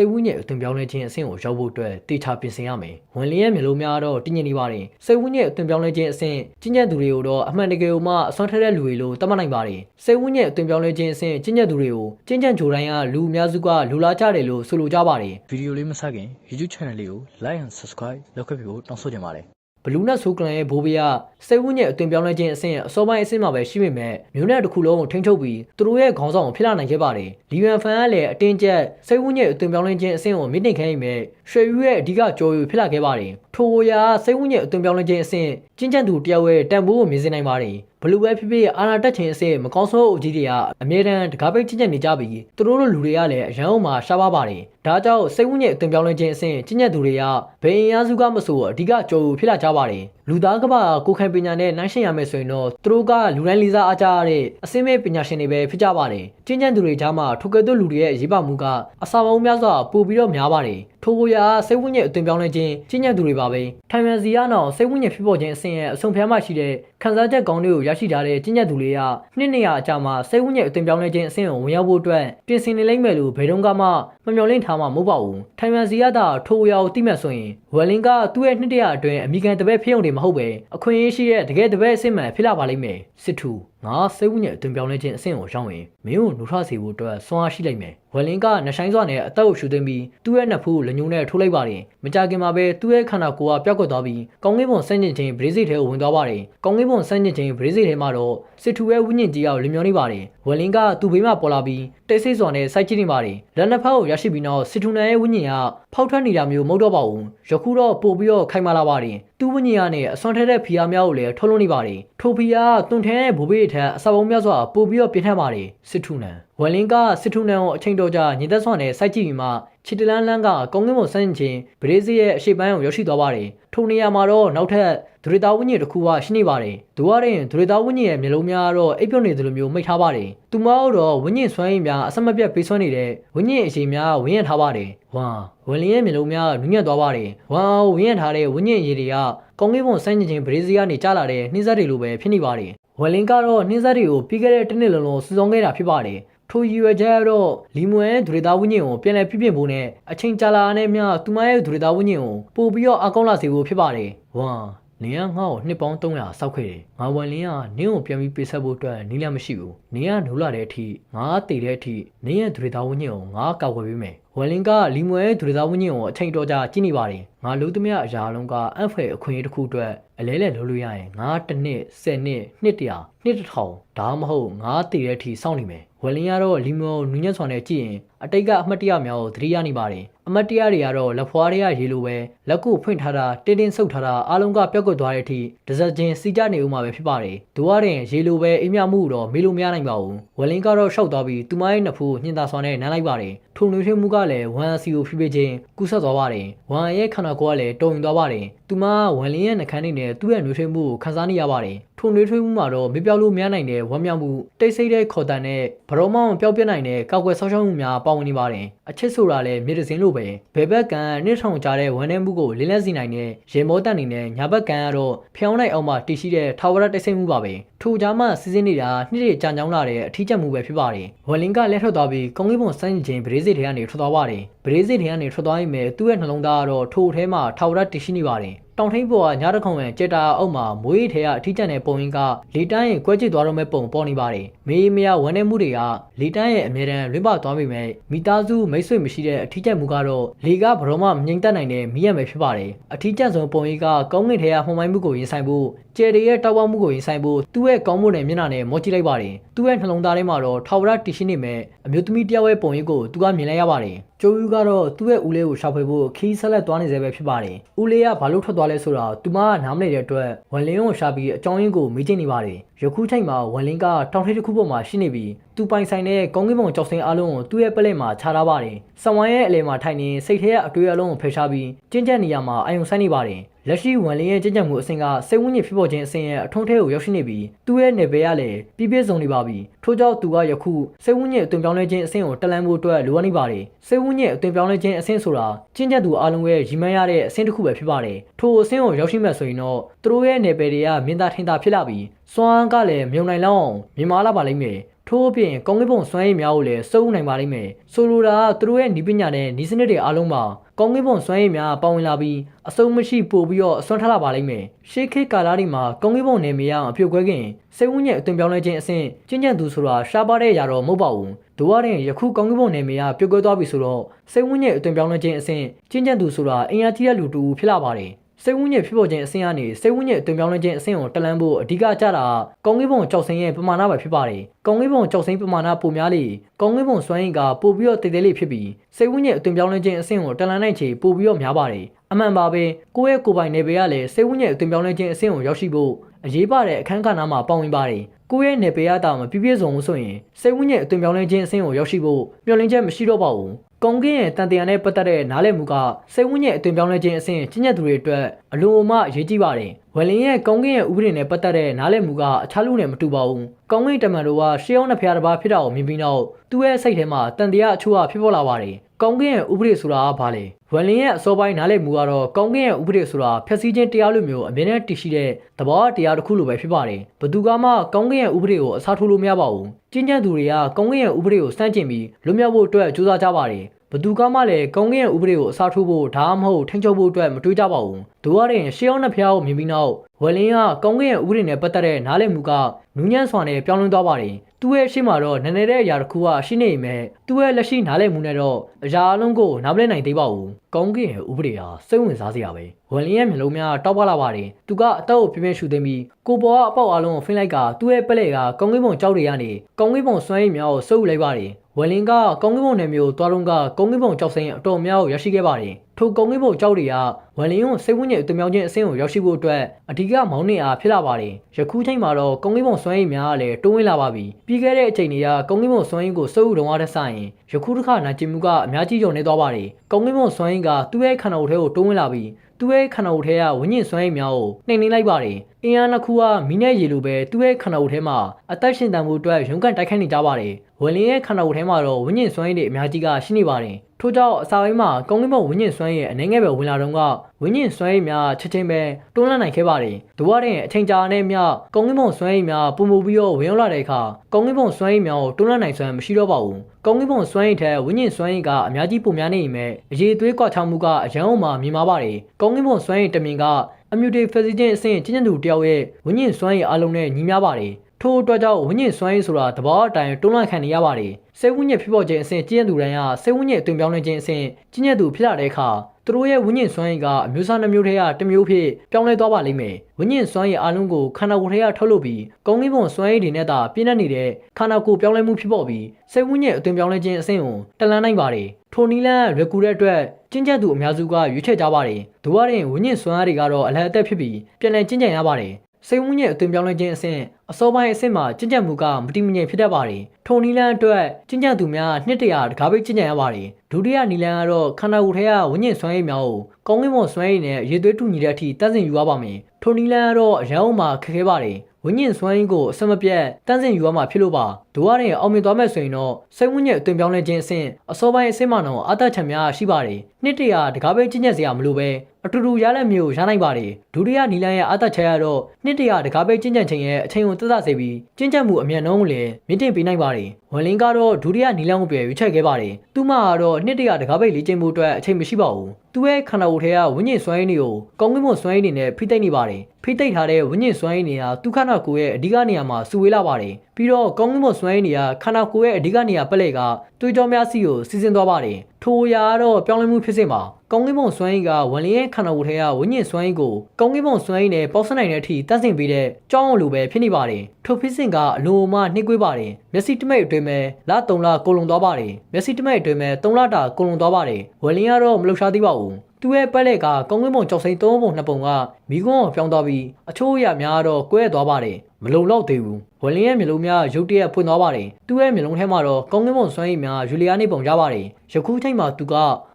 စိတ်ဝိညာဉ်အသွင်ပြောင်းလဲခြင်းအဆင့်ကိုရောက်ဖို့အတွက်တေချာပြင်ဆင်ရမယ်။ဝင်လျက်မျိုးလုံးများတော့တည်ငြိမ်နေပါတယ်။စိတ်ဝိညာဉ်အသွင်ပြောင်းလဲခြင်းအဆင့်ကြီးညက်သူတွေကိုတော့အမှန်တကယ်ကိုမှအစွမ်းထက်တဲ့လူတွေလို့သတ်မှတ်နိုင်ပါတယ်။စိတ်ဝိညာဉ်အသွင်ပြောင်းလဲခြင်းအဆင့်ကြီးညက်သူတွေကိုကျင့်ကြံကြိုတိုင်းကလူအများစုကလူလာကြတယ်လို့ဆိုလိုကြပါတယ်။ဗီဒီယိုလေးမစခင် YouTube channel လေးကို like and subscribe လုပ်ခဲ့ပြီးဖို့တောင်းဆိုချင်ပါတယ်ဘ လူးနဲ့ဆိုကလန်ရဲ့ဘိုးဘေးကစိတ်ဝိညာဉ်အသွင်ပြောင်းလဲခြင်းအဆင့်အစောပိုင်းအဆင့်မှာပဲရှိပေမဲ့မျိုးနဲ့တစ်ခုလုံးကိုထိန်းချုပ်ပြီးသူတို့ရဲ့ခေါင်းဆောင်ကိုဖြစ်လာနိုင်ခဲ့ပါတယ်။လီယန်ဖန်ကလည်းအတင်းကျပ်စိတ်ဝိညာဉ်အသွင်ပြောင်းလဲခြင်းအဆင့်ကိုမိတင်ခဲ့ပေမဲ့ရွှေယူရဲ့အဓိကကြော်ယူဖြစ်လာခဲ့ပါတယ်။ ထိုဝရာစိတ်ဝိညာဉ်အသွင်ပြောင်းလဲခြင်းအဆင့်ကျင့်ကြံသူတယောက်ရဲ့တန်ဖိုးကိုမြင်စင်နိုင်ပါတယ်။ဘလူးပဲဖြစ်ဖြစ်အာနာတက်ခြင်းအဆင့်မကောင်းဆိုးအုပ်ကြီးတွေကအမြဲတမ်းတကားပိတ်ကျင့်ကြံနေကြပြီးသူတို့လိုလူတွေကလည်းအရန်အောင်မှာရှားပါပါတယ်။ဒါကြောင့်စိတ်ဝိညာဉ်အသွင်ပြောင်းလဲခြင်းအဆင့်ကျင့်ကြံသူတွေကဘယ်အင်အားစုကမဆိုအဓိကကြော်ယူဖြစ်လာကြပါတယ်။လူသားကဘာကိုယ်ခံပညာနဲ့နှိုင်းယှဉ်ရမယ်ဆိုရင်တော့သူတို့ကလူတိုင်းလေးစားအားကြရတဲ့အစင်းမဲ့ပညာရှင်တွေပဲဖြစ်ကြပါတယ်။ကျင့်ကြံသူတွေကြားမှာထိုကဲ့သို့လူတွေရဲ့ရေးပါမှုကအစာပေါင်းများစွာပိုပြီးတော့များပါတယ်။ထိုကိုရာစိတ်ဝိညာဉ်အသွင်ပြောင်းလဲခြင်းကျင့်ကြံသူတွေပါပဲ။ထိုင်ဝမ်စီကနောက်စိတ်ဝိညာဉ်ဖြစ်ပေါ်ခြင်းအဆင့်ရဲ့အဆုံးဖျားမှရှိတဲ့ခံစားချက်ကောင်းတွေကိုရရှိထားတဲ့ကျင့်ကြံသူတွေကနှစ်နေရအကြာမှာစိတ်ဝိညာဉ်အသွင်ပြောင်းလဲခြင်းအဆင့်ကိုဝင်ရောက်ဖို့အတွက်ပြင်ဆင်နေလိမ့်မယ်လို့ဘယ်တော့မှမမျှော်လင့်ထားမှာမဟုတ်ပါဘူး။ထိုင်ဝမ်စီကသာထိုကိုရာကိုသိမှတ်ဆိုရင်ဝယ်လင်ကသူ့ရဲ့နှစ်တရအတွင်းအမိကန်တပည့်ဖြစ်ုံတွေမဟုတ်ပဲအခွင့်အရေးရှိတဲ့တကယ်တပည့်အဆင့်မှန်ဖြစ်လာပါလိမ့်မယ်။စစ်ထူငါစိတ်ဝိညာဉ်အသွင်ပြောင်းလဲခြင်းအဆင့်ကိုရောက်ရင်မင်းကိုနှုတ်ထစေဖို့အတွက်စွမ်းအားရှိလိမ့်မယ်။ဝယ်လင်ကနှဆိုင်စွာနဲ့အသက်ကိုရှူသွင်းပြီးသူ့ရဲ့နှစ်ဖူးကိုလက်ညှိုးနဲ့ထိုးလိုက်ပါတယ်။မကြခင်မှာပဲသူ့ရဲ့ခန္ဓာကိုယ်ကပျောက်ကွယ်သွားပြီးကောင်းကင်ဘုံဆန့်ကျင်ခြင်းဗြေဇိထဲကိုဝင်သွားပါတယ်။ကောင်းကင်ဘုံဆန့်ကျင်ခြင်းဗြေဇိထဲမှာတော့စစ်ထူရဲ့ဝိညာဉ်ကြီးအောင်လင်မျောနေပါတယ်။ဝယ်လင်ကသူ့ဘေးမှာပေါ်လာပြီးတိတ်ဆိတ်စွာနဲ့စိုက်ကြည့်နေပါတယ်။လက်နှစ်ဖက်ကိုရရှိပြီးနောက်စစ်ထူနန်ရဲ့ဝိညာဉ်ကဖောက်ထွက်နေတာမျိုးမဟုတ်တော့ပါဘူး။ယခုတော့ပို့ပြီးတော့ခိုင်မာလာပါတယ်။သူ့ဝိညာဉ်ကနဲ့အစွမ်းထက်တဲ့ဖီယာများကိုလည်းထုတ်လွှတ်နေပါတယ်။ထိုဖီယာကတွန်ထန်ရဲ့ဘိုးဘေးအထက်အစာပုံများစွာပို့ပြီးတော့ပြင်းထန်ပါတယ်စစ်ထူနန်ဝယ်လင်ကစစ်ထူနန်ကိုအချိန်တော်ကြာညင်သက်စွာနဲ့စိုက်ကြည့်ပြီးမှချီတလန်းလန်းကကောင်းကင်ဘုံဆန်းချင်းဗရေဇီရဲ့အရှိပိုင်းကိုရောက်ရှိသွားပါတယ်ထိုနေရာမှာတော့နောက်ထပ်ဒရတာဝိညာဉ်တစ်ခုကရှိနေပါတယ်သူကရင်ဒရတာဝိညာဉ်ရဲ့မျိုးလုံးများကတော့အိပ်ပျော်နေသလိုမျိုးမိတ်ထားပါတယ်သူမကတော့ဝိညာဉ်ဆွမ်းရည်များအဆက်မပြတ်ပေးဆွမ်းနေတဲ့ဝိညာဉ်အရှိများဝင်းရထားပါတယ်ဝါဝယ်လင်ရဲ့မျိုးလုံးများနူးညံ့သွားပါတယ်ဝါဝင်းရထားတဲ့ဝိညာဉ်ရည်တွေကကောင်းကင်ဘုံဆန်းချင်းဗရေဇီကနေကြားလာတဲ့နှင်းဆက်တွေလိုပဲဖြစ်နေပါတယ် ဝယ်လင်ကတော့နှင်းဆက်တွေကိုပြီးခဲ့တဲ့တစ်နှစ်လုံးလုံးစုဆောင်းခဲ့တာဖြစ်ပါတယ်ထိုရည်ရွယ်ချက်ကတော့လီမွန်ရဲ့ဒူရီတာဝိညာဉ်ကိုပြန်လည်ပြည့်ပြည့်ဖို့နဲ့အချိန်ကြာလာတဲ့မြသူမရဲ့ဒူရီတာဝိညာဉ်ကိုပို့ပြီးတော့အကောင်းလာစေဖို့ဖြစ်ပါတယ်။ဝမ်နင်ကငါ့ကိုနှစ်ပေါင်း300စောက်ခဲ့တယ်။ငါဝန်လင်းကနင်းကိုပြန်ပြီးပေးဆက်ဖို့အတွက်နီးလမ်းမရှိဘူး။နင်ကနိုးလာတဲ့အထိငါတည်တဲ့အထိနင်ရဲ့ဒူရီတာဝိညာဉ်ကိုငါကောက်ွယ်ပေးမယ်။ဝယ်လင်ကလီမွန်ရဲ့ဒူရီတာဝိညာဉ်ကိုအချိန်တော်ကြာကြည့်နေပါတယ်။ငါလုံးသမျှအရာလုံးကအံ့ဖွယ်အခွင့်အရေးတစ်ခုအတွက် အလဲလဲလုပ်လို့ရရင်ငါတစ်နှစ်၁၀နှစ်နှစ်တရာနှစ်တစ်ထောင်ဒါမှမဟုတ်ငါတည်တဲ့အထိစောင့်နေမယ်။ဝယ်လင်ကတော့လီမွန်ကိုနူးညံ့စွာနဲ့ကြည့်ရင်အတိတ်ကအမှတ်တရများကိုသတိရနေပါတယ်။အမတ်တရားတွေကတော့လက်ဖွားတွေကရေလိုပဲလက်ကိုဖွင့်ထားတာတင်းတင်းဆုပ်ထားတာအားလုံးကပျောက်ကွယ်သွားတဲ့အထိဒဇက်ချင်းစီကြနေဦးမှာပဲဖြစ်ပါတယ်။ဒူရရင်ရေလိုပဲအိမ်မြမှုတော့မေးလို့မရနိုင်ပါဘူး။ဝယ်လင်းကတော့ရှောက်သွားပြီးသူမရဲ့နှစ်ဖူးညှင်သာစွာနဲ့နမ်းလိုက်ပါတယ်။ထုံနှွေးထွေးမှုကလည်းဝမ်စီကိုဖိဖိချင်းကူးဆက်သွားပါတယ်။ဝမ်ရဲ့ခန္ဓာကိုယ်ကလည်းတုံရင်သွားပါတယ်။သူမဝမ်လင်းရဲ့နှကန်းတွေနဲ့သူ့ရဲ့နှွေးထွေးမှုကိုခံစားနေရပါတယ်။ထုံနှွေးထွေးမှုမှာတော့မေ့ပြောက်လို့မရနိုင်တဲ့ဝမ်းမြောက်မှုတိတ်ဆိတ်တဲ့ခေါ်တန်နဲ့ဘရောမောင်ပျောက်ပြက်နိုင်တဲ့ကောက်ွယ်ဆောက်ရှောက်မှုများပါဝင်နေပါတယ်။အချစ်ဆိုတာလည်းမြေတစင်းလိုပဲဘယ်ဘက်ကံနှစ်ထောင်ကြားတဲ့ဝမ်းနည်းမှုကိုလင်းလက်စီနိုင်တဲ့ရေမောတက်နေတဲ့ညာဘက်ကံကတော့ဖျောင်းလိုက်အောင်မှတည်ရှိတဲ့ထာဝရတိတ်ဆိတ်မှုပါပဲ။ထိုကြားမှစီစဉ်နေတာနှစ်တွေကြာကြောင်းလာတဲ့အထီးကျပ်မှုပဲဖြစ်ပါတယ်။ဝယ်လင်ကလက်ထွက်သွားပြီးကောင်းကင်ဘုံစမ်းခြင်းဗရေစစ်တွေကနေထွက်သွားပါတယ်။ဗရေစစ်တွေကနေထွက်သွားရင်ပဲသူ့ရဲ့နှလုံးသားကတော့ထိုထဲမှာထာဝရတည်ရှိနေပါတယ်။ တောင်ထိပ်ပေါ်ကညတခုံဝင်ကြက်တာအုပ်မှာမွေးထဲကအထီးကျန်တဲ့ပုံရင်းကလေတန်းရင်ကွဲကျစ်သွားတော့မဲ့ပုံပေါ်နေပါတယ်။ မေးမရဝမ်းနေမှုတွေကလေတန်းရဲ့အမြဲတမ်းလွင့်ပသွားပေမဲ့မိသားစုမိတ်ဆွေမရှိတဲ့အထီးကျန်မှုကတော့လေကဘရောမမငြိမ်သက်နိုင်တဲ့မိရမယ်ဖြစ်ပါတယ်။အထီးကျန်ဆုံးပုံရင်းကကောင်းငင်ထဲကမှုန်မိုင်းမှုကိုရင်ဆိုင်ဖို့ကျယ်တွေရဲ့တောက်ပမှုကိုရင်ဆိုင်ဖို့သူ့ရဲ့ကောင်းမှုနဲ့မျက်နှာနဲ့မောကြည့်လိုက်ပါတယ်။သူ့ရဲ့နှလုံးသားထဲမှာတော့ထာဝရတည်ရှိနေမဲ့အမျိုးသမီးတယောက်ရဲ့ပုံရင်းကိုသူကမြင်လိုက်ရပါတယ်။ကျိုးယူကတော့သူ့ရဲ့ဦးလေးကိုရှာဖွေဖို့ခီးဆက်လက်သွားနေစေပဲဖြစ်ပါတယ်။ဦးလေးကဘာလို့ထွက်သွားလဲဆိုတာသူမကနားမလည်တဲ့အတွက်ဝန်လင်းကိုရှာပြီးအကြောင်းရင်းကိုမေးကြည့်နေပါတယ်။ယခုချိန်မှာဝန်လင်းကတောင်ထိပ်တစ်ခုပေါ်မှာရှိနေပြီး သူပိုင်ဆိုင်တဲ့ကောင်းကင်ဘုံကြောက်စင်အလုံးကိုသူ့ရဲ့ပလက်မှာခြားထားပါတယ်။ဆံဝိုင်းရဲ့အလဲမှာထိုင်နေစိတ်ထဲကအတွေးအလုံးကိုဖယ်ရှားပြီးကျဉ်ကျက်နေရမှာအယုံဆိုင်နေပါတယ်။လက်ရှိဝန်လင်းရဲ့ကြင်ကြံမှုအဆင့်ကစိတ်ဝိညာဉ်ဖြစ်ပေါ်ခြင်းအဆင့်ရဲ့အထုံးထဲကိုရောက်ရှိနေပြီးသူ့ရဲ့နယ်ပယ်ကလည်းပြည့်ပြည့်စုံနေပါပြီထို့ကြောင့်သူကယခုစိတ်ဝိညာဉ်အသွင်ပြောင်းလဲခြင်းအဆင့်ကိုတက်လန့်ဖို့အတွက်လိုအပ်နေပါတယ်စိတ်ဝိညာဉ်အသွင်ပြောင်းလဲခြင်းအဆင့်ဆိုတာကျင့်ကြံသူအလုံးရဲ့ရည်မှန်းရတဲ့အဆင့်တစ်ခုပဲဖြစ်ပါတယ်ထိုအဆင့်ကိုရောက်ရှိမှဆိုရင်တော့သူတို့ရဲ့နယ်ပယ်တွေကမြင်သာထင်သာဖြစ်လာပြီးစွမ်းကလည်းမြုံနိုင်လောက်အောင်မြင်မာလာပါလိမ့်မယ် ထို့အပြင်ကောင်းကင်ဘုံစွမ်းရည်များကိုလည်းစုပ်နိုင်ပါလိမ့်မယ်ဆိုလိုတာကသူတို့ရဲ့ဤပညာနဲ့ဤစနစ်တွေအားလုံးမှာကောင်းကင်ဘုံစွမ်းရည်များပါဝင်လာပြီးအစုံမရှိပို့ပြီးတော့အစွမ်းထလာပါလိမ့်မယ်ရှေးခေတ်ကာလတွေမှာကောင်းကင်ဘုံနယ်မြေရအပြုတ်ခွဲခင်စိတ်ဝိညာဉ်အသွင်ပြောင်းလဲခြင်းအဆင့်ကျင့်ကြံသူဆိုတာရှားပါတဲ့ຢာတော့မဟုတ်ပါဘူးဒို့ရရင်ယခုကောင်းကင်ဘုံနယ်မြေရပြုတ်ခွဲသွားပြီဆိုတော့စိတ်ဝိညာဉ်အသွင်ပြောင်းလဲခြင်းအဆင့်ကျင့်ကြံသူဆိုတာအင်အားကြီးတဲ့လူတူဖြစ်လာပါတယ် စိတ်ဝိညာဉ်ဖြစ်ပေါ်ခြင်းအဆင့်ကနေစိတ်ဝိညာဉ်အတွင်ပြောင်းလဲခြင်းအဆင့်ကိုတက်လန်းဖို့အဓိကကြတာကကောင်းကင်ဘုံကြောက်စိမ်းရဲ့ပမာဏပဲဖြစ်ပါတယ်။ကောင်းကင်ဘုံကြောက်စိမ်းပမာဏပိုများလေကောင်းကင်ဘုံစွမ်းရည်ကပိုပြီးတော့တည်တယ်လေးဖြစ်ပြီးစိတ်ဝိညာဉ်အတွင်ပြောင်းလဲခြင်းအဆင့်ကိုတက်လန်းနိုင်ချေပိုပြီးတော့များပါတယ်။အမှန်ပါပဲကိုယ့်ရဲ့ကိုယ်ပိုင်နယ်ပယ်ကလည်းစိတ်ဝိညာဉ်အတွင်ပြောင်းလဲခြင်းအဆင့်ကိုရောက်ရှိဖို့အရေးပါတဲ့အခန်းကဏ္ဍမှာပါဝင်ပါတယ်။ကိုယ့်ရဲ့နယ်ပယ်ရတာမပြည့်ပြည့်စုံဘူးဆိုရင်စိတ်ဝိညာဉ်အတွင်ပြောင်းလဲခြင်းအဆင့်ကိုရောက်ရှိဖို့မျှော်လင့်ချက်မရှိတော့ပါဘူး။ ကောင်းကင်ရဲ့တန်တရားနဲ့ပတ်သက်တဲ့နားလည်မှုကစိတ်ဝိညာဉ်အသွင်ပြောင်းလဲခြင်းအဆင့်ကြီးညက်သူတွေအတွက်အလွန်အမအရေးကြီးပါတယ်။ဝယ်လင်းရဲ့ကောင်းကင်ရဲ့ဥပဒေနဲ့ပတ်သက်တဲ့နားလည်မှုကအခြားလူနဲ့မတူပါဘူး။ကောင်းကင်တမန်တို့ကရှေးအောင်တဲ့ဖျားတစ်ပါးဖြစ်တာကိုမြင်ပြီးနောက်သူ့ရဲ့စိတ်ထဲမှာတန်တရားအချို့အဖြစ်ပေါ်လာပါတယ်။ ကောင်းကင်ရဲ့ဥပဒေဆိုတာကဘာလဲ။ဝယ်လင်းရဲ့အစောပိုင်းနားလည်မှုကတော့ကောင်းကင်ရဲ့ဥပဒေဆိုတာဖျက်ဆီးခြင်းတရားလိုမျိုးအမြဲတမ်းတည်ရှိတဲ့သဘောတရားတစ်ခုလိုပဲဖြစ်ပါတယ်။ဘသူကမှကောင်းကင်ရဲ့ဥပဒေကိုအစားထိုးလို့မရပါဘူး။ကျင့်ကြံသူတွေကကောင်းကင်ရဲ့ဥပဒေကိုစန့်ကျင်ပြီးလွတ်မြောက်ဖို့အတွက်ကြိုးစားကြပါတယ်။ဘသူကမှလည်းကောင်းကင်ရဲ့ဥပဒေကိုအစားထိုးဖို့ဒါမှမဟုတ်ထိန်းချုပ်ဖို့အတွက်မတွေးကြပါဘူး။ဒို့ရရင်ရှေးအောင်နှစ်ဖျားကိုမြင်ပြီးနောက်ဝယ်လင်းကကောင်းကင်ရဲ့ဥပဒေနဲ့ပတ်သက်တဲ့နားလည်မှုကနူးညံ့စွာနဲ့ပြောင်းလဲသွားပါတယ်။ သူ့ရဲ့ရှေ့မှာတော့နည်းနည်းတဲ့အရာတစ်ခုကရှိနေပေမဲ့သူ့ရဲ့လက်ရှိနားလည်မှုနဲ့တော့အရာအလုံးကိုနားမလည်နိုင်သေးပါဘူး။ကောင်းကင်ရဲ့ဥပဒေဟာစိတ်ဝင်စားစရာပဲ။ဝယ်လင်းရဲ့မျိုးလုံးများတောက်ပလာပါတယ်။သူကအသက်ကိုပြင်းပြင်းရှူသိမ်းပြီးကိုပေါ်ကအပေါက်အလုံးကိုဖိလိုက်ကသူ့ရဲ့ပလက်ကကောင်းကင်ဘုံကြောက်တွေကနေကောင်းကင်ဘုံစွမ်းရည်များကိုစုပ်ယူလိုက်ပါတယ်။ဝယ်လင်ကကောင်းကင်ဘုံနယ်မျိုးသွားတော့ကကောင်းကင်ဘုံကြောက်စိမ်းအတော်များကိုရရှိခဲ့ပါတယ်။ထိုကောင်းကင်ဘုံကြောက်တွေကဝယ်လင်ကိုစိတ်ဝိညာဉ်အသွင်ပြောင်းခြင်းအဆင့်ကိုရောက်ရှိဖို့အတွက်အဓိကမောင်းနှင်အားဖြစ်လာပါတယ်။ယခုချိန်မှာတော့ကောင်းကင်ဘုံစွမ်းရည်များကလည်းတိုးဝင်လာပါပြီ။ပြီးခဲ့တဲ့အချိန်တွေကကောင်းကင်ဘုံစွမ်းရည်ကိုစုပ်ယူတော့တဲ့ဆိုင်ယခုတစ်ခါနာကျင်မှုကအများကြီးကျော်နေသွားပါတယ်။ကောင်းကင်ဘုံစွမ်းရည်ကသူ့ရဲ့ခန္ဓာကိုယ်ထဲကိုတိုးဝင်လာပြီး သူ့ရဲ့ခန္ဓာကိုယ်ထဲကဝိညာဉ်စွမ်းရည်များကိုနှိမ်နှင်းလိုက်ပါတယ်။အင်အားနှစ်ခုကမီးနဲ့ရေလိုပဲသူ့ရဲ့ခန္ဓာကိုယ်ထဲမှာအသက်ရှင်တန်မှုအတွက်ရုန်းကန်တိုက်ခိုက်နေကြပါတယ်။ဝယ်လင်းရဲ့ခန္ဓာကိုယ်ထဲမှာတော့ဝိညာဉ်စွမ်းရည်တွေအများကြီးကရှိနေပါတယ်။ထို့ကြောင့်အစာပိုင်းမှာကောင်းကင်ဘုံဝိညာဉ်စွမ်းရည်အနေငယ်ပဲဝင်လာတော့ကဝိညာဉ်စွမ်းရည်များချက်ချင်းပဲတွန်းလှန်နိုင်ခဲ့ပါတယ်။ဒို့ရတဲ့အချိန်ကြာနဲ့မျှကောင်းကင်ဘုံစွမ်းရည်များပုံမူပြီးတော့ဝင်ရောက်လာတဲ့အခါကောင်းကင်ဘုံစွမ်းရည်များကိုတွန်းလှန်နိုင်စွမ်းမရှိတော့ပါဘူး။ကောင်းကင်ဘုံစွမ်းရည်ထက်ဝိညာဉ်စွမ်းရည်ကအများကြီးပိုများနေပေမဲ့အရေးသွေးကွာခြားမှုကအရန်အောင်မှမြင်မာပါတယ်။ကောင်းကင်ဘုံစွမ်းရည်တမင်ကအမြူတေဖက်စီခြင်းအဆင့်ကျဉ်းကျဉ်းသူတယောက်ရဲ့ဝိညာဉ်စွမ်းရည်အလုံးနဲ့ညီမျှပါတယ်။ထို့အတွက်ကြောင့်ဝိညာဉ်စွမ်းရည်ဆိုတာတဘာအတိုင်းတွန်းလှန်ခံနေရပါတယ်။စိတ်ဝိညာဉ်ဖြစ်ပေါ်ခြင်းအဆင့်ကျဉ်းကျဉ်းသူတိုင်းကစိတ်ဝိညာဉ်အသွင်ပြောင်းလဲခြင်းအဆင့်ကျဉ်းကျဉ်းသူဖြစ်လာတဲ့အခါသူတို့ရဲ့ဝိညာဉ်စွမ်းရည်ကအမျိုးအစားနှမျိုးထဲကတစ်မျိုးဖြစ်ပြောင်းလဲသွားပါလိမ့်မယ်။ဝိညာဉ်စွမ်းရည်အလုံးကိုခန္ဓာကိုယ်ထဲကထုတ်လုပ်ပြီးကောင်းကင်ဘုံစွမ်းရည်တွေနဲ့သာပြည့်နှက်နေတဲ့ခန္ဓာကိုယ်ပြောင်းလဲမှုဖြစ်ပေါ်ပြီးစိတ်ဝိညာဉ်အသွင်ပြောင်းလဲခြင်းအဆင့်ကိုတလန်းနိုင်ပါတယ်။ထိုနည်းလမ်းရွယ်ကူတဲ့အတွက် ကျင့်ကြံသူအများစုကရွေးချယ်ကြပါတယ်။ဒို့ရရင်ဝိညာဉ်စွမ်းရည်တွေကတော့အလတ်အသက်ဖြစ်ပြီးပြန်လည်ကျင့်ကြံရပါတယ်။စိတ်ဝိညာဉ်အသွင်ပြောင်းလဲခြင်းအဆင့်အစောပိုင်းအဆင့်မှာကျင့်ကြံမှုကမတိမငြိမ်ဖြစ်တတ်ပါတယ်။ထိုနည်းလမ်းအတွက်ကျင့်ကြံသူများနှစ်တရာတကားပိတ်ကျင့်ကြံရပါတယ်။ဒုတိယနည်းလမ်းကတော့ခန္ဓာကိုယ်ထဲကဝိညာဉ်စွမ်းရည်များကိုကောင်းကင်ဘုံစွမ်းရည်နဲ့ရေသွေးတူညီတဲ့အထိတန်းစင်ယူရပါမယ်။ထိုနည်းလမ်းကတော့အရန်အောင်မှာခက်ခဲပါတယ်။ဝိညာဉ်စွမ်းရည်ကိုအစမပြတ်တန်းစင်ယူရမှာဖြစ်လို့ပါ ဒို့ရရင်အောင်မြင်သွားမဲ့ဆိုရင်တော့စိတ်ဝိညာဉ်အသွင်ပြောင်းလဲခြင်းအဆင့်အစောပိုင်းအဆင့်မှာတော့အသက်ချံများရှိပါတယ်နှစ်တရာတကားပဲကျင့်ကြံစရာမလိုပဲအတူတူရလက်မျိုးရနိုင်ပါတယ်ဒုတိယနီလန်ရဲ့အသက်ချရတော့နှစ်တရာတကားပဲကျင့်ကြံခြင်းရဲ့အချိန်ကိုသက်သာစေပြီးကျင့်ကြံမှုအမြတ်နှုန်းကိုလည်းမြင့်တင်ပေးနိုင်ပါတယ်ဝန်လင်းကတော့ဒုတိယနီလန်ကိုပြရွေးချယ်ခဲ့ပါတယ်သူမကတော့နှစ်တရာတကားပဲလေ့ကျင့်မှုအတွက်အချိန်မရှိပါဘူးသူရဲ့ခန္ဓာကိုယ်ထဲကဝိညာဉ်စွမ်းရည်တွေကိုကောင်းကင်ဘုံစွမ်းရည်တွေနဲ့ဖိသိမ့်နေပါတယ်ဖိသိမ့်ထားတဲ့ဝိညာဉ်စွမ်းရည်တွေဟာသူခန္ဓာကိုယ်ရဲ့အဓိကနေရာမှာစုဝေးလာပါတယ် ပြီးတော့ကောင်းကင်ဘုံစွမ်းရည်တွေကခန္ဓာကိုယ်ရဲ့အဓိကနေရာပက်လက်ကတွေးကြောများစီကိုစီစဉ်သွားပါတယ်ထိုအရာကတော့ပြောင်းလဲမှုဖြစ်စေမှာကောင်းကင်ဘုံစွမ်းရည်ကဝန်လင်းရဲ့ခန္ဓာကိုယ်ထဲကဝိညာဉ်စွမ်းရည်ကိုကောင်းကင်ဘုံစွမ်းရည်နဲ့ပေါက်ဆက်နိုင်တဲ့အထိတတ်ဆင်ပေးတဲ့ကြောင်းအောင်လိုပဲဖြစ်နေပါတယ်ထိုဖြစ်စဉ်ကအလိုအမနှိမ့်ကွေးပါတယ်မျက်စိတမိတ်အတွင်းမှာလ3လကိုလုံသွားပါတယ်မျက်စိတမိတ်အတွင်းမှာ3လတာကိုလုံသွားပါတယ်ဝန်လင်းကတော့မလှုပ်ရှားသေးပါဘူး သူရဲ့ပက်လက်ကကောင်းကင်ဘုံကြောက်စိမ်းသုံးပုံနှစ်ပုံကမိကွန်းကိုပြောင်းသွားပြီးအချိုးအရများတော့ကွဲသွားပါတယ်မလုံလောက်သေးဘူးဝလင်းရဲ့မျိုးလုံးများရုတ်တရက်ဖွင့်သွားပါတယ်သူ့ရဲ့မျိုးလုံးထဲမှာတော့ကောင်းကင်ဘုံစွမ်းရည်များယူလီယာနေပုံရပါတယ်ယခုချိန်မှာသူက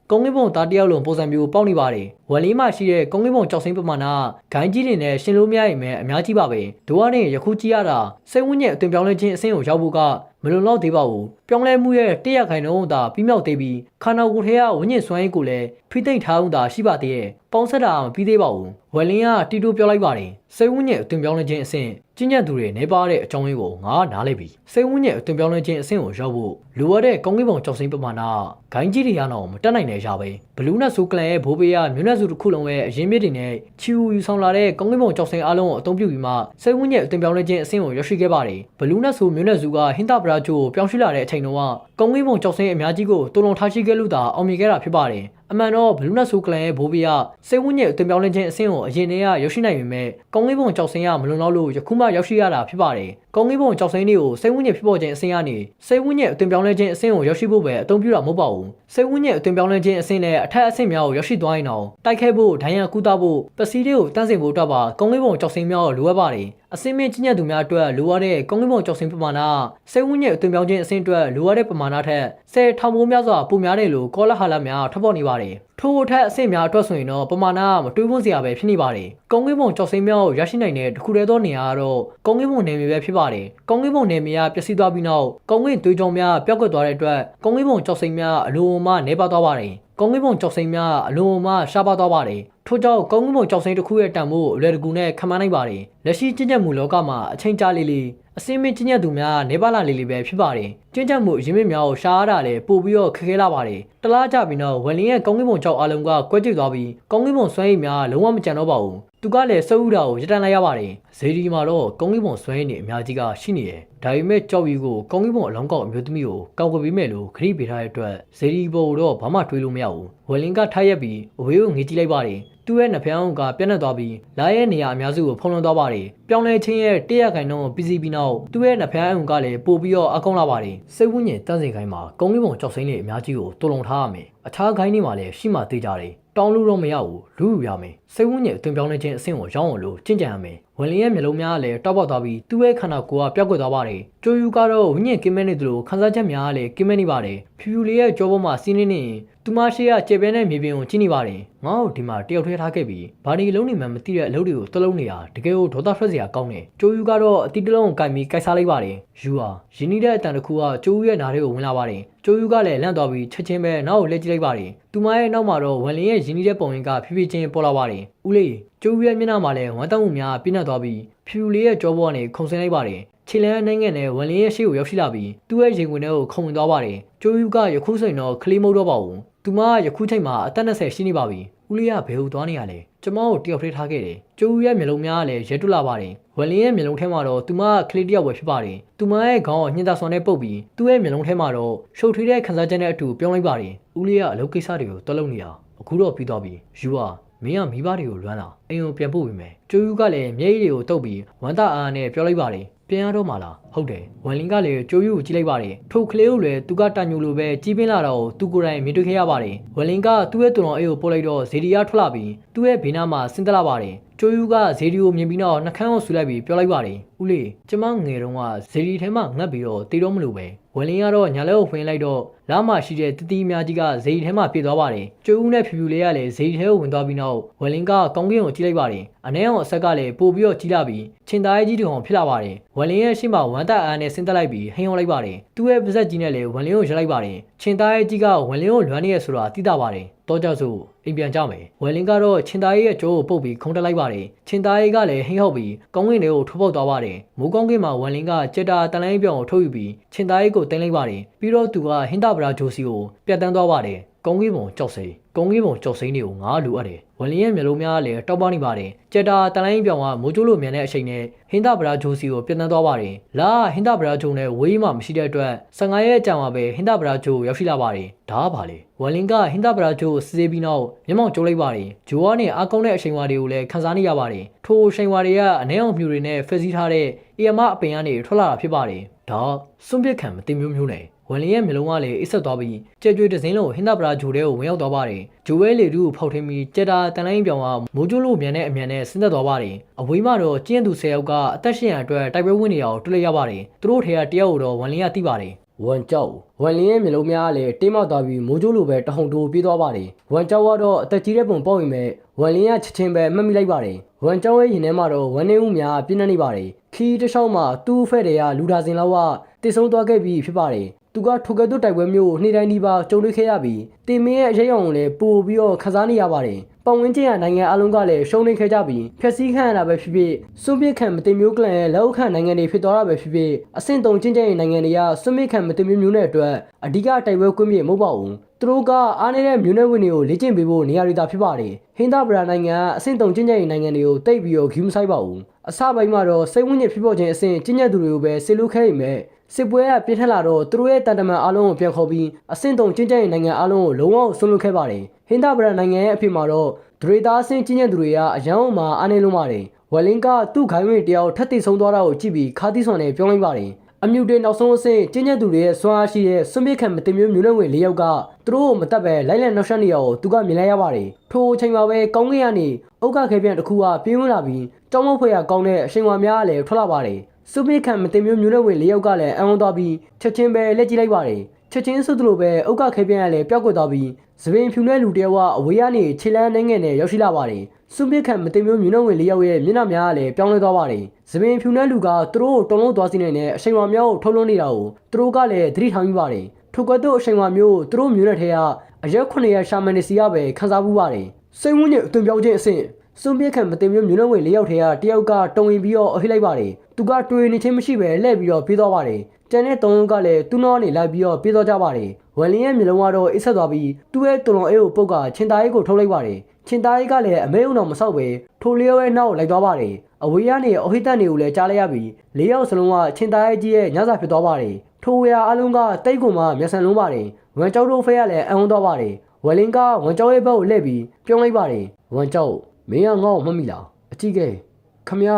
ကောင်းကင်ဘုံသားတယောက်လုံးပုံစံမျိုးပေါက်နေပါတယ်ဝလင်းမှာရှိတဲ့ကောင်းကင်ဘုံကြောက်စိမ်းပမာဏဂိုင်းကြီးတွေနဲ့ရှင်လို့မရရင်ပဲအများကြီးပါပဲဒိုးရနဲ့ယခုကြည့်ရတာစိတ်ဝိညာဉ်အသွင်ပြောင်းလဲခြင်းအဆင့်ကိုရောက်ဖို့ကဝမလုံလောက်သေးပါဘူးပြောင်းလဲမှုရဲ့တရက်ခိုင်နှုန်းသာပြီးမြောက်သေးပြီးခန္ဓာကိုယ်ထဲကဝိညာဉ်စွမ်းရည်ကိုလည်းဖိသိမ့်ထားအောင်သာရှိပါသေးရဲ့ပေါင်းဆက်တာမပြီးသေးပါဘူးဝယ်လင်းကတီတိုပြောလိုက်ပါတယ်စိတ်ဝိညာဉ်အသွင်ပြောင်းလဲခြင်းအဆင့်ကျင့်ကြံသူတွေနေပါတဲ့အကြောင်းရင်းကိုငါနားလဲပြီစိတ်ဝိညာဉ်အသွင်ပြောင်းလဲခြင်းအဆင့်ကိုရောက်ဖို့လိုအပ်တဲ့ကောင်းကင်ဘုံကြောက်စိမ့်ပမာဏဂိုင်းကြီးတွေရတော့မတက်နိုင်တဲ့ရပဲဘလူးနတ်ဆိုကလန်ရဲ့ဘိုးဘေးကမြို့နတ်စုတစ်ခုလုံးရဲ့အရင်မြစ်တွေနဲ့ချီဝူယူဆောင်လာတဲ့ကောင်းကင်ဘုံကြောက်စိမ့်အားလုံးကိုအသုံးပြုပြီးမှစိတ်ဝိညာဉ်အသွင်ပြောင်းလဲခြင်းအဆင့်ကိုရောက်ရှိခဲ့ပါတယ်ဘလူးနတ်ဆိုမြို့နတ်စုကဟင်္တာပရာချိုကိုပြောင်းရွှေ့လာတဲ့အချိန်တုန်းကကောင်းကင်ဘုံကြောက်စိမ့်အများကြီးကိုတုံလုံးထားရှိခဲ့လို့သာအောင်မြင်ခဲ့တာဖြစ်ပါတယ်အမှန်တော့ဘလူးနတ်ဆိုကလန်ရဲ့ဘိုးဘေးကစိတ်ဝိညာဉ်အသွင်ပြောင်းလဲခြင်းအဆင့်ကိုအရင်တည်းကရောက်ရှိနိုင်ပေမဲ့ကောင်းကင်ဘုံကြောက်စိမ့်ကမလုံလောက်လို့ယခုမှရောက်ရှိရတာဖြစ်ပါတယ်ကောင်းကင်ဘုံကြောက်စိမ့်တွေကိုစိတ်ဝိညာဉ်ဖြစ်ပေါ်ခြင်းအဆင့်ကနေစိတ်ဝိညာဉ်အသွင်ပြောင်းလဲခြင်းအဆင့်ကိုရောက်ရှိဖို့ပဲအသုံးပြုတာမဟုတ်ပါဘူးစိတ်ဝိညာဉ်အသွင်ပြောင်းလဲခြင်းအဆင့်နဲ့အထက်အဆင့်များကိုရောက်ရှိသွားရင်တော့တိုက်ခိုက်ဖို့ဒဏ်ရာကူတာဖို့ပစ္စည်းတွေကိုတန်းစင်ဖို့အတွက်ပါကောင်းကင်ဘုံကြောက်စိမ့်များကိုလိုအပ်ပါတယ်အစင်းမင်းကြီးညက်သူများအတွက်လိုအပ်တဲ့ကောင်းကင်ဘုံကြောက်စိမ့်ပမာဏစိတ်ဝိညာဉ်အသွင်ပြောင်းခြင်းအဆင့်အတွက်လိုအပ်တဲ့ပမာဏထက်ဆယ်ထောင်ပိုးများစွာပိုများတယ်လို့ကောလဟာလများထွက်ပေါ်နေပါတယ်ထို့အထက်အဆင့်များအတွက်ဆိုရင်တော့ပမာဏမတွေးဝန်းစရာပဲဖြစ်နေပါတယ်ကောင်းကင်ဘုံကြောက်စိမ့်များကိုရရှိနိုင်တဲ့တစ်ခုတည်းသောနေရာကတော့ကောင်းကင်ဘုံနယ်မြေပဲဖြစ်ပါတယ်ကောင်းကင်ဘုံနယ်မြေကပျက်စီးသွားပြီးနောက်ကောင်းကင်သွေးကြောများပျောက်ကွယ်သွားတဲ့အတွက်ကောင်းကင်ဘုံကြောက်စိမ့်များအလိုအမနေပါသွားပါတယ်ကောင်းကင်ဘုံကြောက်စိမ့်များအလိုအမရှားပါသွားပါတယ်ထို့ကြောင့်ကောင်းကင်ဘုံကြောက်စိမ့်တစ်ခုရဲ့တန်ဖိုးအလွယ်တကူနဲ့ခံမနိုင်ပါတယ်လက်ရှိကျင့်ကြံမှုလောကမှာအချိန်ကြာလေးလေး အစင်းမင်းကျင့်ကြံသူများနေပါလာလေးလေးပဲဖြစ်ပါတယ်ကျင့်ကြံမှုအရင်းမြစ်များကိုရှားရတာလည်းပို့ပြီးတော့ခက်ခဲလာပါတယ်တလားကြပြီးတော့ဝယ်လင်းရဲ့ကောင်းကင်ဘုံကြောက်အလုံးကကွဲကျစ်သွားပြီးကောင်းကင်ဘုံစွမ်းရည်များလုံးဝမကြံတော့ပါဘူး သူကလည်းစုပ်ဥတာကိုရတန်လိုက်ရပါတယ်ဇေဒီမှာတော့ကောင်းကင်ဘုံစွမ်းရည်နေအများကြီးကရှိနေတယ်ဒါပေမဲ့ကြောက်ရီကိုကောင်းကင်ဘုံအလောင်းကောက်အမျိုးသမီးကိုကောက်ွယ်ပေးမယ်လို့ခရီးပေးထားတဲ့အတွက်ဇေဒီဘောတော့ဘာမှတွေးလို့မရဘူးဝယ်လင်းကထားရက်ပြီးအဝေးကိုငေးကြည့်လိုက်ပါတယ်သူ့ရဲ့နှဖျောင်းကပြတ်နှက်သွားပြီးလာရဲ့နေရာအများစုကိုဖုံးလွှမ်းသွားပါတယ်။ပြောင်းလဲခြင်းရဲ့တရခိုင်နှုန်းကိုပြီးစီးပြီးနောက်သူ့ရဲ့နှဖျောင်းကလည်းပို့ပြီးတော့အကောင်းလာပါတယ်။စိတ်ဝိညာဉ်တန့်စင်ခိုင်းမှာကုန်းလေးပုံကြောက်စိမ့်လေးအများကြီးကိုတုံလုံထားရမယ်။အခြားခိုင်းတွေမှာလည်းရှိမှသေးကြတယ်။ တောင်းလို့တော့မရဘူးလူယူရမယ်။စိတ်ဝိညာဉ်အသွင်ပြောင်းလဲခြင်းအဆင့်ကိုရောင်းအောင်လို့ကျင့်ကြံရမယ်။ဝင်လင်းရဲ့မျိုးလုံးများကလည်းတောက်ပေါက်သွားပြီးသူ့ရဲ့ခန္ဓာကိုယ်ကပျောက်ကွယ်သွားပါတယ်။ကျိုးယူကတော့ဝိညာဉ်ကင်းမဲနေသလိုခန်းစားချက်များကလည်းကင်းမဲနေပါတယ်။ဖြူဖြူလေးရဲ့ကြောပေါ်မှာစီးနေနေရင်သူမရှိကကျေပြဲတဲ့မြေပြင်ကိုကြည့်နေပါတယ်။ငါ့ကိုဒီမှာတယောက်ထဲထားခဲ့ပြီးဘာဒီလုံးနေမှမသိတဲ့အလုပ်တွေကိုတလုံးနေတာတကယ်ကိုဒေါသထွက်စရာကောင်းတယ်။ကျိုးယူကတော့အတီးတလုံးကိုကင်ပြီးကိုက်စားလိုက်ပါတယ်။ယူဟာရင်းနှီးတဲ့အတန်တစ်ခုကကျိုးယူရဲ့နားထဲကိုဝင်လာပါတယ်။ကျိုးယူကလည်းလန့်သွားပြီးချက်ချင်းပဲနောက်ကိုလှည့်ကြည့်လိုက်ပါတယ်။သူမရဲ့နောက်မှာတော့ဝန်လင်းရဲ့ရင်းနှီးတဲ့ပုံရင်းကဖြည်းဖြည်းချင်းပေါ်လာပါတယ်။ဦးလေး ကျိုးယူရဲ့မျက်နှာမှာလည်းဝမ်းတောက်မှုများပြင်းထန်သွားပြီးဖြူလေးရဲ့ကြောပေါ်ကနေခုန်ဆင်းလိုက်ပါတယ်။ခြေလန်းနိုင်ငံနဲ့ဝန်လင်းရဲ့ရှေ့ကိုရောက်ရှိလာပြီးသူ့ရဲ့ရင်ခွင်ထဲကိုခုန်ဝင်သွားပါတယ်။ကျိုးယူကယခုဆိုရင်တော့ခလေးမုတ်တော့ပါဘူး။သူမကယခုချိန်မှာအသက်20ရှိနေပါပြီ။ဦးလေးကဘယ်ဟိုသွားနေရလဲ။ကျမကိုတယောက်ထဲထားခဲ့တယ်။ကျိုးယူရဲ့မျက်လုံးများကလည်းရဲတွလာပါတယ်။ဝန်လင်းရဲ့မျက်လုံးထဲမှာတော့သူမကခလေးတယောက်ပဲဖြစ်ပါတယ်။သူမရဲ့ခေါင်းကိုညှင်သာစွာနဲ့ပုတ်ပြီးသူ့ရဲ့မျက်လုံးထဲမှာတော့ရှုပ်ထွေးတဲ့ခံစားချက်နဲ့အတူပြောင်းလိုက်ပါတယ်။ဦးလေးကအလုပ်ကိစ္စတွေကိုတွက်လုပ်နေတာ။အခုတော့ပြီးသွားပြီ။ယူဟာ မင်းကမိဘတွေကိုလွမ်းလာအိမ်ကိုပြန်ပို့ပေးမယ်ကျိုးယူကလည်းမျက်ရည်တွေကိုတုပ်ပြီးဝမ်းသာအားနဲ့ပြောလိုက်ပါတယ်ပြန်ရတော့မှလားဟုတ်တယ်ဝန်လင်းကလည်းကျိုးယူကိုကြည့်လိုက်ပါတယ်ထိုကလေးကိုလည်းသူကတန်ညူလိုပဲကြီးပင်းလာတော့သူကိုယ်တိုင်မြင်တွေ့ခဲ့ရပါတယ်ဝန်လင်းကသူ့ရဲ့တူတော်အိတ်ကိုပို့လိုက်တော့ဇေဒီယာထွက်လာပြီးသူ့ရဲ့ဘေးနားမှာဆင်းသက်လာပါတယ် ကျိုးယူကဇေဒီကိုမြင်ပြီးတော့နှကန်းကိုဆူလိုက်ပြီးပြောလိုက်ပါတယ်ဦးလေးကျမငယ်တုန်းကဇေဒီထဲမှာငတ်ပြီးတော့တေးတော့မလို့ပဲဝန်လင်းကတော့ညာလဲကိုဖွင့်လိုက်တော့လာမှရှိတဲ့တတိအများကြီးကဇေဒီထဲမှာပြည့်သွားပါတယ်ကျိုးဦးနဲ့ဖြူဖြူလေးကလည်းဇေဒီထဲကိုဝင်သွားပြီးနောက်ဝန်လင်းကကောင်းကင်ကိုကြည့်လိုက်ပါတယ်အနည်းအောင်အဆက်ကလည်းပို့ပြီးတော့ကြီးလာပြီးချင်းသားရဲ့ကြီးတုံဖြစ်လာပါတယ်ဝန်လင်းရဲ့ရှေ့မှာဝမ်းတက်အားနဲ့ဆင်းသက်လိုက်ပြီးဟိန်အောင်လိုက်ပါတယ်သူ့ရဲ့ပါဇက်ကြီးနဲ့လည်းဝန်လင်းကိုရလိုက်ပါတယ်ချင်းသားရဲ့ကြီးကဝန်လင်းကိုလွမ်းနေရဆိုတာသိတာပါတယ်တော့ကြစို့အိမ်ပြန်ကြမယ်ဝယ်လင်းကတော့ချင်းသားရဲ့ကြိုးကိုပုတ်ပြီးခုံတက်လိုက်ပါတယ်ချင်းသားရဲ့ကလည်းဟင်းဟောက်ပြီးကောင်းကင်တွေကိုထိုးပေါက်သွားပါတယ်မိုးကောင်းကင်မှာဝယ်လင်းကကြက်တာတလိုင်းပြောင်ကိုထုတ်ယူပြီးချင်းသားရဲ့ကိုတင်လိုက်ပါတယ်ပြီးတော့သူကဟင်းတာဗရာဂျိုစီကိုပြတ်တန်းသွားပါတယ်ကောင်းကင်ပုံကြောက်စိမ်း ကောင်းကင်ပုံကြောက်စိမ်းတွေကိုငါလိုအပ်တယ်ဝန်လင်းရဲ့မျိုးလုံးများကလည်းတောက်ပနေပါတယ်ကြက်တာတလိုင်းပြောင်ကမိုးကျိုးလိုမြန်တဲ့အချိန်နဲ့ဟင်းတာဗရာဂျိုစီကိုပြတ်တန်းသွားပါတယ်လာဟင်းတာဗရာဂျိုနဲ့ဝေးမှမရှိတဲ့အတွက်15ရက်အကြာမှာပဲဟင်းတာဗရာဂျိုရောက်ရှိလာပါတယ်ဒါကပါလေဝန်လင်းကဟင်းတာဗရာဂျိုကိုစစ်ဆေးပြီးနောက်မျက်မှောက်ကျိုးလိုက်ပါတယ်ဂျိုဝါနဲ့အားကောင်းတဲ့အချိန်ဝါတွေကိုလည်းခန်းစားနေရပါတယ်ထိုအချိန်ဝါတွေကအနှဲအောင်မြူတွေနဲ့ဖက်စီးထားတဲ့အီယမအပင်ကနေထွက်လာတာဖြစ်ပါတယ်ဒါစွန့်ပစ်ခံမတင်မျိုးမျိုးနဲ့ ဝန်လင်းရဲ့မျိုးလုံးကလည်းအိတ်ဆက်သွားပြီးကြက်ကြွေးတစ်စင်းလုံးဟင်းတာဗရာဂျိုတဲကိုဝင်ရောက်သွားပါတယ်ဂျိုဝဲလေတူကိုဖောက်ထင်းပြီးကြက်တာတန်လိုင်းပြောင်ကမိုးကျိုးလိုမြန်တဲ့အမြန်နဲ့ဆင်းသက်သွားပါတယ်အဝေးမှာတော့ကျင်းသူ၁၀ယောက်ကအသက်ရှင်ရအတွက်တိုက်ပွဲဝင်နေတာကိုတွေ့လိုက်ရပါတယ်သူတို့ထဲကတယောက်ကိုတော့ဝန်လင်းကသိပါတယ်ဝမ်ကြောက်ဝမ်လင်းရဲ့မျိုးလုံးများကလည်းတင်းမောက်သွားပြီးမိုးကျိုးလိုပဲတဟုန်တိုးပြေးသွားပါတယ်ဝမ်ကြောက်ကတော့အသက်ကြီးတဲ့ပုံပေါ့ရင်မဲ့ဝမ်လင်းကချက်ချင်းပဲမှတ်မိလိုက်ပါတယ်ဝမ်ကြောက်ရဲ့ရင်ထဲမှာတော့ဝမ်နေဦးများပြင်းနေနေပါတယ်ခီးတစ်လျှောက်မှာတူးဖဲ့တွေကလူဒါစင်လောက်ကတည်ဆုံသွားခဲ့ပြီးဖြစ်ပါတယ် သူကထိုကဲ့သို့တိုက်ပွဲမျိုးကိုနေ့တိုင်းဒီပါကြုံတွေ့ခဲ့ရပြီးတင်မင်းရဲ့အရေးအယံကိုလည်းပို့ပြီးတော့ခစားနေရပါတယ်ပတ်ဝန်းကျင်ရနိုင်ငံအလုံးကလည်းရှုံးနေခဲ့ကြပြီးဖျက်ဆီးခံရတာပဲဖြစ်ဖြစ်စွန့်ပစ်ခံမတင်မျိုးကလန်ရဲ့လက်အောက်ခံနိုင်ငံတွေဖြစ်သွားတာပဲဖြစ်ဖြစ်အဆင့်တုံချင်းချင်းနိုင်ငံတွေကစွန့်ပစ်ခံမတင်မျိုးမျိုးနဲ့အတွက်အဓိကတိုက်ပွဲကွင်းမြေမဟုတ်ပါဘူးသူတို့ကအားနေတဲ့မျိုးနွယ်ဝင်တွေကိုလေ့ကျင့်ပေးဖို့နေရာတွေသာဖြစ်ပါတယ်ဟင်္ဒဗရာနိုင်ငံကအဆင့်တုံချင်းချင်းနိုင်ငံတွေကိုတိတ်ပြီးတော့ဂူးမဆိုင်ပါဘူးအစပိုင်းမှာတော့စိတ်ဝိညာဉ်ဖြစ်ပေါ်ခြင်းအဆင့်ချင်းညက်သူတွေကိုပဲဆေလူခဲအိမ်မဲ့ စစ်ပွဲကပြင်းထန်လာတော့သူတို့ရဲ့တန်တမန်အားလုံးကိုပြန်ခေါ်ပြီးအဆင့်တုံချင်းချင်းနိုင်ငံအားလုံးကိုလုံးဝဆွလွတ်ခဲ့ပါတယ်ဟင်္ဒဗရာနိုင်ငံရဲ့အဖြစ်မှာတော့ဒရေသားအဆင့်ချင်းညက်သူတွေကအယံအောင်မှာအားနေလုံးပါတယ်ဝယ်လင်းကသူ့ခိုင်းဝင်တယောက်ထပ်တိဆုံးသွားတာကိုကြည့်ပြီးခါသီးဆွန်နဲ့ပြောလိုက်ပါတယ်အမြူတွေနောက်ဆုံးအဆင့်ကျင်းကျက်သူတွေရဲ့စွမ်းအားရှိတဲ့စွန့်ပစ်ခံမတင်မျိုးမျိုးနဲ့ဝင်၄ယောက်ကသူတို့ကိုမတက်ပဲလိုက်လံနောက်ဆက်နေရကိုသူကမြင်လိုက်ရပါတယ်ထိုအချိန်မှာပဲကောင်းကင်ကနေအုတ်ကခဲပြန်တစ်ခုကပြင်းဝင်လာပြီးတောင်းမဖွေရကောင်းတဲ့အချိန်ဝါများကလည်းထွက်လာပါတယ် စွန့်ပစ်ခံမတင်မျိုးမျိုးနဲ့ဝင်၄ယောက်ကလည်းအံ့ဩသွားပြီးချက်ချင်းပဲလက်ကြည့်လိုက်ပါတယ်ချက်ချင်းစွတ်သလိုပဲအုတ်ကခဲပြန်ကလည်းပျောက်ကွယ်သွားပြီးသပင်ဖြူတဲ့လူတယောက်ကအဝေးကနေခြေလန်းနှင်းငယ်နဲ့ရောက်ရှိလာပါတယ်စွန့်ပစ်ခံမတင်မျိုးမျိုးနဲ့ဝင်၄ယောက်ရဲ့မျက်နှာများကလည်းပြောင်းလဲသွားပါတယ်သပင်ဖြူတဲ့လူကသူတို့ကိုတုံလုံးသွားစီနေတဲ့အချိန်ဝါများကိုထုတ်လွှတ်နေတာကိုသူတို့ကလည်းသတိထားမိပါတယ်ထိုကဲ့သို့အချိန်ဝါမျိုးကိုသူတို့မျိုးနဲ့ထဲကအရက်900ရှာမန်နီစီကပဲခန်းစားမှုပါတယ်စိတ်ဝန်းကျင်အသွင်ပြောင်းခြင်းအဆင့် စွန့်ပစ်ခံမတင်မျိုးမျိုးနဲ့ဝင်၄ယောက်ထဲကတယောက်ကတုံရင်ပြီးတော့အဟိလိုက်ပါတယ်သူကတွေးနေချင်းမရှိပဲလှည့်ပြီးတော့ပြေးသွားပါတယ်ကျန်တဲ့သုံးယောက်ကလည်းသူ့နောကနေလိုက်ပြီးတော့ပြေးသွားကြပါတယ်ဝယ်လင်းရဲ့မျိုးလုံးကတော့အိတ်ဆက်သွားပြီးသူ့ရဲ့တုံလုံးအိတ်ကိုပုတ်ကချင်းသားအိတ်ကိုထုတ်လိုက်ပါတယ်ချင်းသားအိတ်ကလည်းအမဲုံတော်မဆောက်ပဲထိုလျောရဲ့နောက်ကိုလိုက်သွားပါတယ်အဝေးကနေအဟိတန်တွေကိုလည်းကြားလိုက်ရပြီး၄ယောက်စလုံးကချင်းသားအိတ်ကြီးရဲ့ညစာဖြစ်သွားပါတယ်ထိုဝေယာအလုံးကတိတ်ကုန်မှမျက်စံလုံးပါတယ်ဝမ်ကျောက်တို့ဖဲကလည်းအံ့ဩသွားပါတယ်ဝယ်လင်းကဝမ်ကျောက်ရဲ့ဘက်ကိုလှည့်ပြီးပြုံးလိုက်ပါတယ်ဝမ်ကျောက် မင်းကငေါ့ကိုမှတ်မိလားအကြည့်ကဲခမ ्या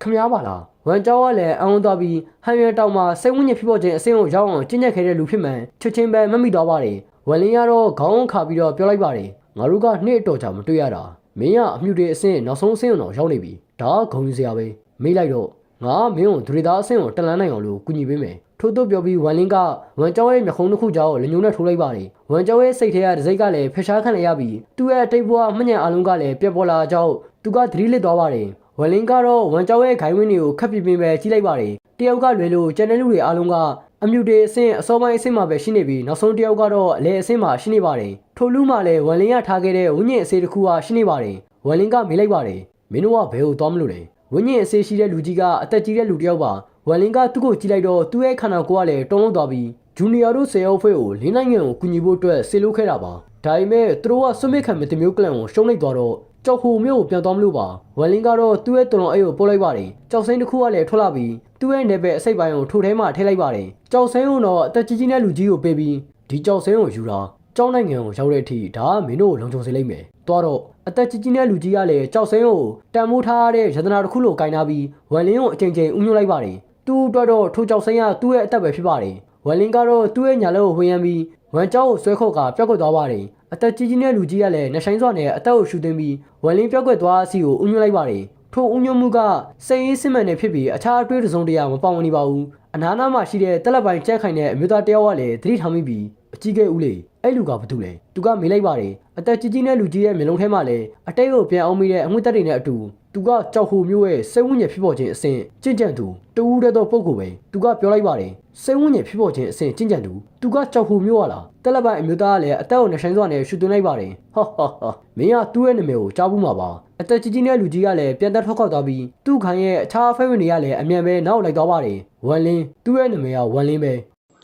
ခမ ्या ပါလားဝမ်ကျောက်ကလည်းအံ့ဩသွားပြီးဟန်ရတောင်မှာစိတ်ဝိညာဉ်ဖြစ်ပေါ်ခြင်းအဆင့်ကိုရောက်အောင်ကျင့်ကြံခဲ့တဲ့လူဖြစ်မှန်ချက်ချင်းပဲမမိသွားပါတယ်ဝယ်လင်းကတော့ခေါင်းခါပြီးတော့ပြောလိုက်ပါတယ်ငါတို့ကနှစ်အတော်ကြာမတွေ့ရတာမင်းကအမြူတွေအဆင့်နောက်ဆုံးအဆင့်ကိုတော့ရောက်နေပြီဒါကဂုံယူစရာပဲမေးလိုက်တော့ငါမင်းကိုဒရီသားအဆင့်ကိုတက်လန်းနိုင်အောင်လို့ကူညီပေးမယ် ထို့သို့ပြောပြီးဝမ်လင်းကဝမ်ကျောင်းရဲ့မျက်ခုံးတစ်ခုကြောင့်လက်ညှိုးနဲ့ထိုးလိုက်ပါတယ်ဝမ်ကျောင်းရဲ့စိတ်ထဲကဒစိတ်ကလည်းဖျက်ရှားခံလိုက်ရပြီးသူ့ရဲ့အတိတ်ဘဝမှညံအလုံးကလည်းပြက်ပေါ်လာကြောင်းသူကသတိလစ်သွားပါတယ်ဝမ်လင်းကတော့ဝမ်ကျောင်းရဲ့ခိုင်ဝင်းတွေကိုခက်ပြပြင်းပဲကြီးလိုက်ပါတယ်တယောက်ကလွယ်လို့ကျန်တဲ့လူတွေအားလုံးကအမြူတွေအဆင့်အစောပိုင်းအဆင့်မှာပဲရှိနေပြီးနောက်ဆုံးတယောက်ကတော့အလဲအဆင့်မှာရှိနေပါတယ်ထိုလူမှလည်းဝမ်လင်းရထားခဲ့တဲ့ဝိညာဉ်အစေတစ်ခုကရှိနေပါတယ်ဝမ်လင်းကမေးလိုက်ပါတယ်မင်းတို့ကဘယ်ကိုသွားမလို့လဲဝိညာဉ်အစေရှိတဲ့လူကြီးကအသက်ကြီးတဲ့လူတစ်ယောက်ပါ ဝမ်လင်းကသူ့ကိုကြည့်လိုက်တော့သူ့ရဲ့ခန္ဓာကိုယ်ကလည်းတုံးလုံးသွားပြီးဂျူနီယာတို့ဆယ်ယောက်ဖွဲ့ကိုလင်းနိုင်ငံကိုကူညီဖို့အတွက်ဆေလို့ခဲ့တာပါဒါပေမဲ့သူတို့ကဆွမေခံမတင်မျိုးကလန်ကိုရှုံးလိုက်သွားတော့ကြောက်ဟိုမျိုးကိုပြန်သွားမလို့ပါဝမ်လင်းကတော့သူ့ရဲ့တုံလုံးအိတ်ကိုပို့လိုက်ပါတယ်ကြောက်စိမ့်တစ်ခုကလည်းထွက်လာပြီးသူ့ရဲ့နေဘက်အစိပ်ပိုင်းကိုထိုထဲမှာထည့်လိုက်ပါတယ်ကြောက်စိမ့်ကတော့အသက်ကြီးကြီးနဲ့လူကြီးကိုပေးပြီးဒီကြောက်စိမ့်ကိုယူတာကျောင်းနိုင်ငံကိုရောက်တဲ့အထိဒါကမင်းတို့ကိုလုံခြုံစေလိမ့်မယ်။သွားတော့အသက်ကြီးကြီးနဲ့လူကြီးကလည်းကြောက်စိမ့်ကိုတန်မိုးထားရတဲ့ယတနာတစ်ခုလိုကင်ထားပြီးဝမ်လင်းကိုအချိန်ချင်းဥညွှတ်လိုက်ပါတယ်။ သူ့အတွက်တော့ထိုကြောက်စိမ့်ကသူ့ရဲ့အသက်ပဲဖြစ်ပါတယ်။ဝမ်လင်းကတော့သူ့ရဲ့ညာလက်ကိုဝှေ့ရမ်းပြီးဝမ်ကျောင်းကိုဆွဲခေါ်ကပျောက်ကွက်သွားပါတယ်။အသက်ကြီးကြီးနဲ့လူကြီးကလည်းနှဆိုင်စွာနဲ့အသက်ကိုရှူသွင်းပြီးဝမ်လင်းပျောက်ကွက်သွားအစီကိုဥညွှတ်လိုက်ပါတယ်။ထိုဥညွှတ်မှုကစိတ်ရင်းစစ်မှန်နေဖြစ်ပြီးအခြားအတွေးတစ်စုံတရာမပေါဝင်နေပါဘူး။အနားနားမှာရှိတဲ့တက်လက်ပိုင်းကြက်ခိုင်တဲ့အမျိုးသားတယောက်ကလည်းသတိထားမိပြီးအကြီးကဲဦးလေးအဲ့လူကဘာတူလဲသူကမေးလိုက်ပါတယ်အသက်ကြီးကြီးနဲ့လူကြီးရဲ့မျိုးလုံးထဲမှာလည်းအတိတ်ကိုပြန်အောင်မိတဲ့အငွေ့တက်တွေနဲ့အတူ သူကကြောက်ဟူမျိုးရဲ့စိတ်ဝိညာဉ်ဖြစ်ပေါ်ခြင်းအစဉ်ကြင့်ကြံသူတူဦးတဲ့သောပုံကိုပဲသူကပြောလိုက်ပါတယ်စိတ်ဝိညာဉ်ဖြစ်ပေါ်ခြင်းအစဉ်ကြင့်ကြံသူသူကကြောက်ဟူမျိုးရလားတက်လက်ပိုင်အမျိုးသားကလည်းအသက်ကိုနှဆိုင်စွာနဲ့ရှူသွင်းလိုက်ပါတယ်ဟာဟာဟာမင်းကသူ့ရဲ့နာမည်ကိုကြားဘူးမှာပါအသက်ကြီးကြီးနဲ့လူကြီးကလည်းပြန်တက်ထွက်ခွာသွားပြီးသူ့ခိုင်ရဲ့အခြားဖဲဝင်တွေကလည်းအမြန်ပဲနောက်လိုက်သွားပါတယ်ဝမ်လင်းသူ့ရဲ့နာမည်ကဝမ်လင်းပဲ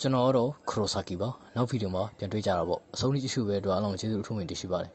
ကျွန်တော်ကတော့ခရိုဆာကီပါနောက်ဗီဒီယိုမှာပြန်တွေ့ကြတာပေါ့အဆုံးထိကြည့်ရှုပဲအတွက်အားလုံးကျေးဇူးအထူးတင်ရှိပါတယ်